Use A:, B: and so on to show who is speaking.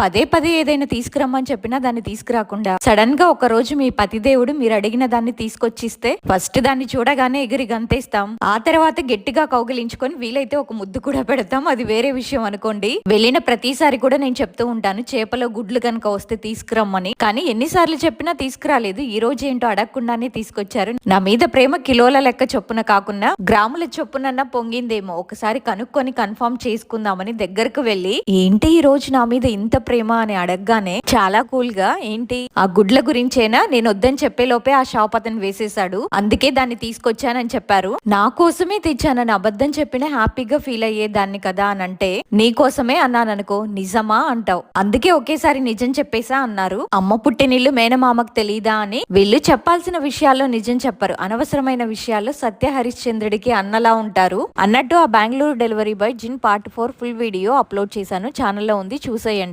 A: పదే పదే ఏదైనా తీసుకురమ్మని చెప్పినా దాన్ని తీసుకురాకుండా సడన్గా ఒక రోజు మీ పతిదేవుడు మీరు అడిగిన దాన్ని తీసుకొచ్చిస్తే ఫస్ట్ దాన్ని చూడగానే ఎగిరి గంతేస్తాం. ఆ తర్వాత గట్టిగా కౌగిలించుకొని వీలైతే ఒక ముద్దు కూడా పెడతాం. అది వేరే విషయం అనుకోండి. వెళ్ళిన ప్రతిసారి కూడా నేను చెప్తూ ఉంటాను చేపలో గుడ్లు కనుక వస్తే తీసుకురమ్మని. కానీ ఎన్నిసార్లు చెప్పినా తీసుకురాలేదు. ఈ రోజు ఏంటో అడగకుండానే తీసుకొచ్చారు. నా మీద ప్రేమ కిలోల లెక్క చొప్పున కాకుండా గ్రాముల చొప్పునన్నా పొంగిందేమో. ఒకసారి కనుక్కొని కన్ఫర్మ్ చేసుకుందామని దగ్గరకు వెళ్ళి ఏంటి ఈ రోజు నా మీద ఇంత ప్రేమ అని అడగగానే చాలా కూల్గా ఏంటి? ఆ గుడ్ల గురించేనా? నేను వద్దని చెప్పే లోపే ఆ షాప్ అతను వేసేశాడు. అందుకే దాన్ని తీసుకొచ్చానని చెప్పారు. నా కోసమే తెచ్చానని అబద్ధం చెప్పిన హ్యాపీగా ఫీల్ అయ్యేదాన్ని కదా అని అంటే నీ కోసమే అన్నాననుకో నిజమా? అంటావు. అందుకే ఒకేసారి నిజం చెప్పేసా అన్నారు. అమ్మ పుట్టినిల్లు మేనమామకు తెలీదా అని వీళ్ళు చెప్పాల్సిన విషయాల్లో నిజం చెప్పరు. అనవసరమైన విషయాల్లో సత్య హరిశ్చంద్రుడికి అన్నలా ఉంటారు. అన్నట్టు ఆ బెంగళూరు డెలివరీ బాయ్ జిన్ part four full video upload చేశాను. ఛానల్లో ఉంది. చూసేయండి.